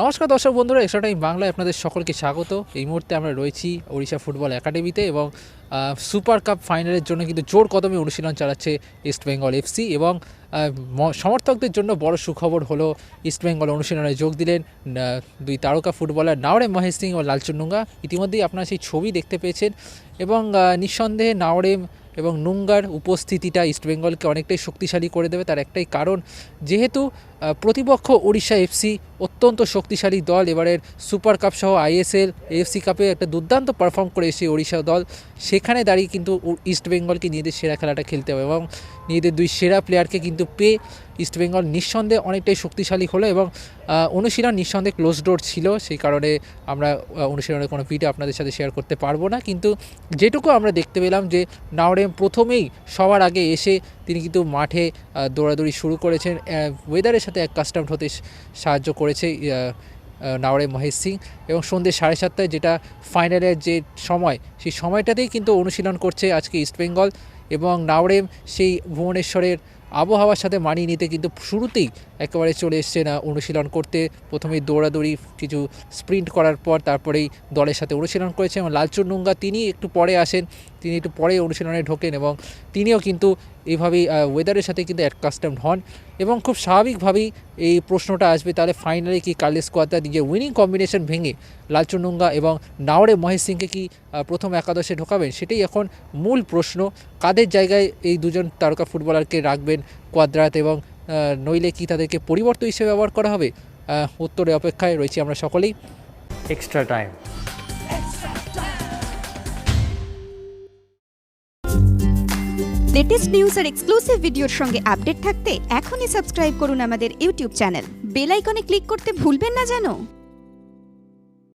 নমস্কার দর্শক বন্ধুরা, এক্সট্রা টাইম বাংলায় আপনাদের সকলকে স্বাগত। এই মুহূর্তে আমরা রয়েছি ওড়িশা ফুটবল একাডেমিতে এবং সুপার কাপ ফাইনালের জন্য কিন্তু জোর কদমে অনুশীলন চালাচ্ছে ইস্ট বেঙ্গল এফসি এবং সমর্থকদের জন্য বড় সুখবর হলো ইস্ট বেঙ্গল অনুশীলনে যোগ দিলেন দুই তারকা ফুটবলার নাওরে মহেশ সিং ও লালচুনুঙ্গা ইতিমধ্যেই আপনারা সেই ছবি দেখতে পেয়েছেন এবং নিঃসন্দেহে নাওরেম এবং নুঙ্গার উপস্থিতিটা ইস্টবেঙ্গলকে অনেকটাই শক্তিশালী করে দেবে তার একটাই কারণ, যেহেতু প্রতিপক্ষ ওড়িশা এফসি অত্যন্ত শক্তিশালী দল। এবারের সুপার কাপ সহ আইএসএল এফসি কাপে একটা দুর্দান্ত পারফর্ম করে এসে ওড়িশা দল। সেখানে দাঁড়িয়ে কিন্তু ইস্টবেঙ্গলকে নিজেদের সেরা খেলাটা খেলতে হবে এবং নিজেদের দুই সেরা প্লেয়ারকে কিন্তু পেয়ে ইস্টবেঙ্গল নিঃসন্দেহে অনেকটাই শক্তিশালী হলো এবং অনুশীলন নিঃসন্দেহে ক্লোজ ডোর ছিল। সেই কারণে আমরা অনুশীলনের কোনো ভিডিও আপনাদের সাথে শেয়ার করতে পারব না। কিন্তু যেটুকু আমরা দেখতে পেলাম যে নাওরেম প্রথমেই সবার আগে এসে তিনি কিন্তু মাঠে দৌড়াদৌড়ি শুরু করেছেন। ওয়েদারের সাথে এক কাস্টম হতে সাহায্য করেছে নাওরে মহেশ সিং। এবং সন্ধ্যে সাড়ে সাতটায় যেটা ফাইনালের যে সময়, সেই সময়টাতেই কিন্তু অনুশীলন করছে আজকে ইস্টবেঙ্গল এবং নাওরেম সেই ভুবনেশ্বরের আবহাওয়ার সাথে মানিয়ে নিতে কিন্তু শুরুতেই একেবারে চলে এসছেন না অনুশীলন করতে। প্রথমেই দৌড়াদৌড়ি, কিছু স্প্রিন্ট করার পর তারপরেই দলের সাথে অনুশীলন করেছে এবং লালচুর নুঙ্গা তিনি একটু পরে আসেন, তিনি একটু পরে অনুশীলনে ঢোকেন এবং তিনিও কিন্তু এইভাবেই ওয়েদারের সাথে কিন্তু অ্যাডকাস্টমড হন এবং খুব স্বাভাবিকভাবেই এই প্রশ্নটা আসবে, তাহলে ফাইনালে কি কার্লেস কোয়াতা নিজের উইনিং কম্বিনেশন ভেঙে লালচুনুঙ্গা এবং নাওরে মহেশ সিংকে কি প্রথম একাদশে ঢোকাবেন? সেটাই এখন মূল প্রশ্ন। কাদের জায়গায় এই দুজন তারকা ফুটবলারকে রাখবেন? কোয়াদ্রাত এবং নইলে কি তাদেরকে পরিবর্তন হিসেবে ব্যবহার করা হবে? উত্তরে অপেক্ষায় রয়েছি আমরা সকলেই। এক্সট্রা টাইম লেটেস্ট নিউজ আর এক্সক্লুসিভ ভিডিওর সঙ্গে আপডেট থাকতে এখনই সাবস্ক্রাইব করুন আমাদের ইউটিউব চ্যানেল বেল আইকনে ক্লিক করতে ভুলবেন না জানো?